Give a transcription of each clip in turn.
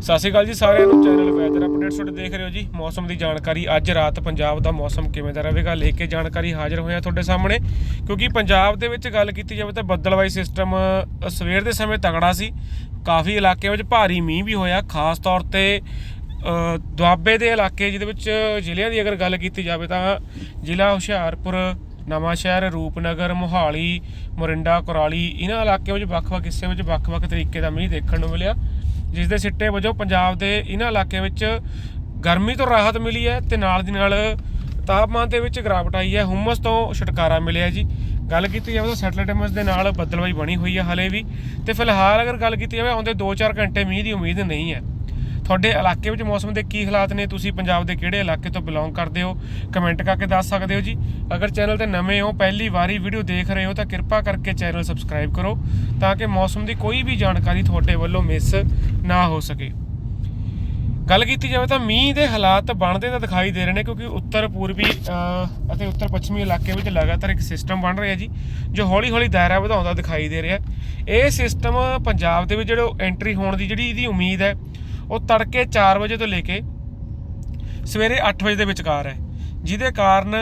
ਸਤਿ ਸ਼੍ਰੀ ਅਕਾਲ ਜੀ ਸਾਰਿਆਂ ਨੂੰ, ਚੈਨਲ ਵੈਦਰ ਅਪਡੇਟਸ ਤੁਹਾਡੇ ਦੇਖ ਰਹੇ ਹੋ ਜੀ। ਮੌਸਮ ਦੀ ਜਾਣਕਾਰੀ, ਅੱਜ ਰਾਤ ਪੰਜਾਬ ਦਾ ਮੌਸਮ ਕਿਵੇਂ ਦਾ ਰਹੇਗਾ, ਲੈ ਕੇ ਜਾਣਕਾਰੀ ਹਾਜ਼ਰ ਹੋਇਆ ਤੁਹਾਡੇ ਸਾਹਮਣੇ। ਕਿਉਂਕਿ ਪੰਜਾਬ ਦੇ ਵਿੱਚ ਗੱਲ ਕੀਤੀ ਜਾਵੇ ਤਾਂ ਬੱਦਲਵਾਈ ਸਿਸਟਮ ਸਵੇਰ ਦੇ ਸਮੇਂ ਤਗੜਾ ਸੀ। ਕਾਫੀ ਇਲਾਕਿਆਂ ਵਿੱਚ ਭਾਰੀ ਮੀਂਹ ਵੀ ਹੋਇਆ, ਖਾਸ ਤੌਰ ਤੇ ਦੁਆਬੇ ਦੇ ਇਲਾਕੇ ਜਿਹਦੇ ਵਿੱਚ ਜ਼ਿਲ੍ਹਿਆਂ ਦੀ ਅਗਰ ਗੱਲ ਕੀਤੀ ਜਾਵੇ ਤਾਂ ਜ਼ਿਲ੍ਹਾ ਹੁਸ਼ਿਆਰਪੁਰ ਨਵਾਂ ਸ਼ਹਿਰ ਰੂਪਨਗਰ, ਮੋਹਾਲੀ, ਮੋਰਿੰਡਾ, ਕੁਰਾਲੀ, ਇਹਨਾਂ ਇਲਾਕਿਆਂ ਵਿੱਚ ਵੱਖ-ਵੱਖ ਹਿੱਸਿਆਂ ਵਿੱਚ ਵੱਖ-ਵੱਖ ਤਰੀਕੇ ਦਾ ਮੀਂਹ ਦੇਖਣ ਨੂੰ ਮਿਲਿਆ। ਜਿਸ ਦੇ ਸਿੱਟੇ ਵਜੋਂ ਪੰਜਾਬ ਦੇ ਇਹਨਾਂ ਇਲਾਕਿਆਂ ਵਿੱਚ ਗਰਮੀ ਤੋਂ ਰਾਹਤ ਮਿਲੀ ਹੈ ਤੇ ਨਾਲ ਦੀ ਨਾਲ ਤਾਪਮਾਨ ਦੇ ਵਿੱਚ ਗਿਰਾਵਟ ਆਈ ਹੈ। ਹੁਮਸ ਤੋਂ ਛੁਟਕਾਰਾ ਮਿਲਿਆ ਜੀ। ਗੱਲ ਕੀਤੀ ਜਾਵੇ ਤਾਂ ਸੈਟਲਾਈਟ ਇਮੇਜ ਦੇ ਨਾਲ ਬੱਦਲਵਾਈ ਬਣੀ ਹੋਈ ਹੈ ਹਲੇ ਵੀ। ਤੇ ਫਿਲਹਾਲ ਅਗਰ ਗੱਲ ਕੀਤੀ ਜਾਵੇ, ਆਉਂਦੇ 2-4 ਘੰਟੇ ਮੀਂਹ ਦੀ ਉਮੀਦ ਨਹੀਂ ਹੈ। ਤੁਹਾਡੇ ਇਲਾਕੇ ਵਿੱਚ ਮੌਸਮ ਦੇ ਕੀ ਹਾਲਾਤ ਨੇ? ਤੁਸੀਂ ਪੰਜਾਬ ਦੇ ਕਿਹੜੇ ਇਲਾਕੇ ਤੋਂ ਬਿਲੋਂਗ ਕਰਦੇ ਹੋ? ਕਮੈਂਟ ਕਰਕੇ ਦੱਸ ਸਕਦੇ ਹੋ ਜੀ। ਅਗਰ ਚੈਨਲ ਤੇ ਨਵੇਂ ਹੋ, ਪਹਿਲੀ ਵਾਰੀ ਵੀਡੀਓ ਦੇਖ ਰਹੇ ਹੋ, ਤਾਂ ਕਿਰਪਾ ਕਰਕੇ ਚੈਨਲ ਸਬਸਕ੍ਰਾਈਬ ਕਰੋ ਤਾਂ ਕਿ ਮੌਸਮ ਦੀ ਕੋਈ ਵੀ ਜਾਣਕਾਰੀ ਤੁਹਾਡੇ ਵੱਲੋਂ ਮਿਸ ਨਾ ਹੋ ਸਕੇ। ਗੱਲ ਕੀਤੀ ਜਾਵੇ ਤਾਂ ਮੀਂਹ ਦੇ ਹਾਲਾਤ ਬਣਦੇ ਤਾਂ ਦਿਖਾਈ ਦੇ ਰਹੇ ਨੇ ਕਿਉਂਕਿ ਉੱਤਰ ਪੂਰਬੀ ਅਤੇ ਉੱਤਰ ਪੱਛਮੀ ਇਲਾਕੇ ਵਿੱਚ ਲਗਾਤਾਰ ਇੱਕ ਸਿਸਟਮ ਬਣ ਰਿਹਾ ਜੀ, ਜੋ ਹੌਲੀ-ਹੌਲੀ ਦਾਇਰਾ ਵਧਾਉਂਦਾ ਦਿਖਾਈ ਦੇ ਰਿਹਾ ਇਹ ਸਿਸਟਮ ਪੰਜਾਬ ਦੇ ਵਿੱਚ ਜਿਹੜਾ ਐਂਟਰੀ ਹੋਣ ਦੀ ਜਿਹੜੀ ਇਹਦੀ ਉਮੀਦ ਹੈ ਉਹ ਤੜਕੇ 4 ਵਜੇ ਤੋਂ ਲੈ ਕੇ ਸਵੇਰੇ 8 ਵਜੇ ਦੇ ਵਿਚਕਾਰ ਹੈ। ਜਿਹਦੇ ਕਾਰਨ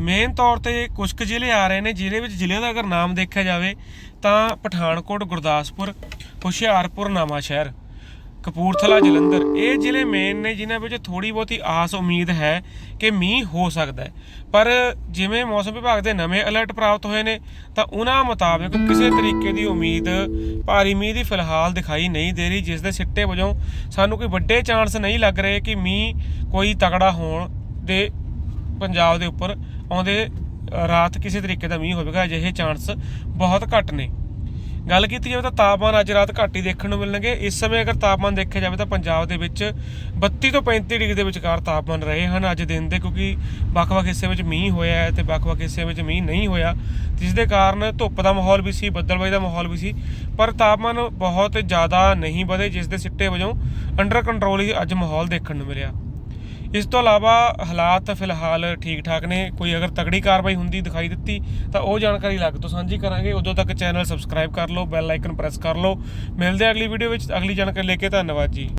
ਮੇਨ ਤੌਰ ਤੇ ਕੁਝ ਕੁ ਜ਼ਿਲ੍ਹੇ ਆ ਰਹੇ ਨੇ ਜਿਹਦੇ ਵਿੱਚ ਜ਼ਿਲ੍ਹਿਆਂ ਦਾ ਅਗਰ ਨਾਮ ਦੇਖਿਆ ਜਾਵੇ ਤਾਂ ਪਠਾਨਕੋਟ, ਗੁਰਦਾਸਪੁਰ, ਹੁਸ਼ਿਆਰਪੁਰ ਨਵਾਂ ਸ਼ਹਿਰ। ਕਪੂਰਥਲਾ, ਜਲੰਧਰ। ਇਹ ਜ਼ਿਲ੍ਹੇ ਮੇਨ ਨੇ ਜਿਨ੍ਹਾਂ ਵਿੱਚ ਥੋੜੀ ਬਹੁਤੀ ਆਸ, ਉਮੀਦ ਹੈ ਕਿ ਮੀਂਹ ਹੋ ਸਕਦਾ ਹੈ। ਪਰ ਜਿਵੇਂ ਮੌਸਮ ਵਿਭਾਗ ਦੇ ਨਵੇਂ ਅਲਰਟ ਪ੍ਰਾਪਤ ਹੋਏ ਨੇ, ਤਾਂ ਉਹਨਾਂ ਮੁਤਾਬਕ ਕਿਸੇ ਤਰੀਕੇ ਦੀ ਉਮੀਦ ਭਾਰੀ ਮੀਂਹ ਦੀ ਫਿਲਹਾਲ ਦਿਖਾਈ ਨਹੀਂ ਦੇ ਰਹੀ, ਜਿਸ ਦੇ ਸਿੱਟੇ ਵਜੋਂ ਸਾਨੂੰ ਕੋਈ ਵੱਡੇ ਚਾਂਸ ਨਹੀਂ ਲੱਗ ਰਹੇ ਕਿ ਮੀਂਹ ਕੋਈ ਤਕੜਾ ਹੋਣ ਦੇ ਪੰਜਾਬ ਦੇ ਉੱਪਰ ਆਉਂਦੇ, ਰਾਤ ਕਿਸੇ ਤਰੀਕੇ ਦਾ ਮੀਂਹ ਹੋਵੇਗਾ, ਅਜਿਹੇ ਚਾਂਸ ਬਹੁਤ ਘੱਟ ਨੇ। ਗੱਲ ਕੀਤੀ ਜਾਵੇ ਤਾਂ ਤਾਪਮਾਨ ਅੱਜ ਰਾਤ ਘੱਟ ਹੀ ਦੇਖਣ ਨੂੰ ਮਿਲਣਗੇ। ਇਸ ਸਮੇਂ ਅਗਰ ਤਾਪਮਾਨ ਦੇਖਿਆ ਜਾਵੇ ਤਾਂ ਪੰਜਾਬ ਦੇ ਵਿੱਚ 32 ਤੋਂ 35 ਡਿਗਰੀ ਦੇ ਵਿਚਕਾਰ ਤਾਪਮਾਨ ਰਹੇ ਹਨ ਅੱਜ ਦਿਨ ਦੇ, ਕਿਉਂਕਿ ਵੱਖ-ਵੱਖ ਹਿੱਸਿਆਂ ਵਿੱਚ ਮੀਂਹ ਹੋਇਆ ਹੈ ਤੇ ਵੱਖ-ਵੱਖ ਹਿੱਸਿਆਂ ਵਿੱਚ ਮੀਂਹ ਨਹੀਂ ਹੋਇਆ, ਜਿਸ ਦੇ ਕਾਰਨ ਧੁੱਪ ਦਾ ਮਾਹੌਲ ਵੀ ਸੀ, ਬੱਦਲਬਾਈ ਦਾ ਮਾਹੌਲ ਵੀ ਸੀ, ਪਰ ਤਾਪਮਾਨ ਬਹੁਤ ਜ਼ਿਆਦਾ ਨਹੀਂ ਵਧੇ, ਜਿਸ ਦੇ ਸਿੱਟੇ ਵਜੋਂ ਅੰਡਰ ਕੰਟਰੋਲ ਹੀ ਅੱਜ ਮਾਹੌਲ ਦੇਖਣ ਨੂੰ ਮਿਲਿਆ। ਇਸ ਤੋਂ ਇਲਾਵਾ ਹਾਲਾਤ ਫਿਲਹਾਲ ਠੀਕ ਠਾਕ ਨੇ। ਕੋਈ ਅਗਰ ਤਗੜੀ ਕਾਰਵਾਈ ਹੁੰਦੀ ਦਿਖਾਈ ਦਿੱਤੀ, ਤਾਂ ਉਹ ਜਾਣਕਾਰੀ ਲੱਗ ਤੋਂ ਸਾਂਝੀ ਕਰਾਂਗੇ। ਉਦੋਂ ਤੱਕ ਚੈਨਲ ਸਬਸਕ੍ਰਾਈਬ ਕਰ ਲਓ, ਬੈਲ ਆਈਕਨ ਪ੍ਰੈਸ ਕਰ ਲਓ। ਮਿਲਦੇ ਅਗਲੀ ਵੀਡੀਓ ਵਿੱਚ। ਅਗਲੀ ਜਾਣਕਾਰੀ ਲੈ ਕੇ ਧੰਨਵਾਦ ਜੀ।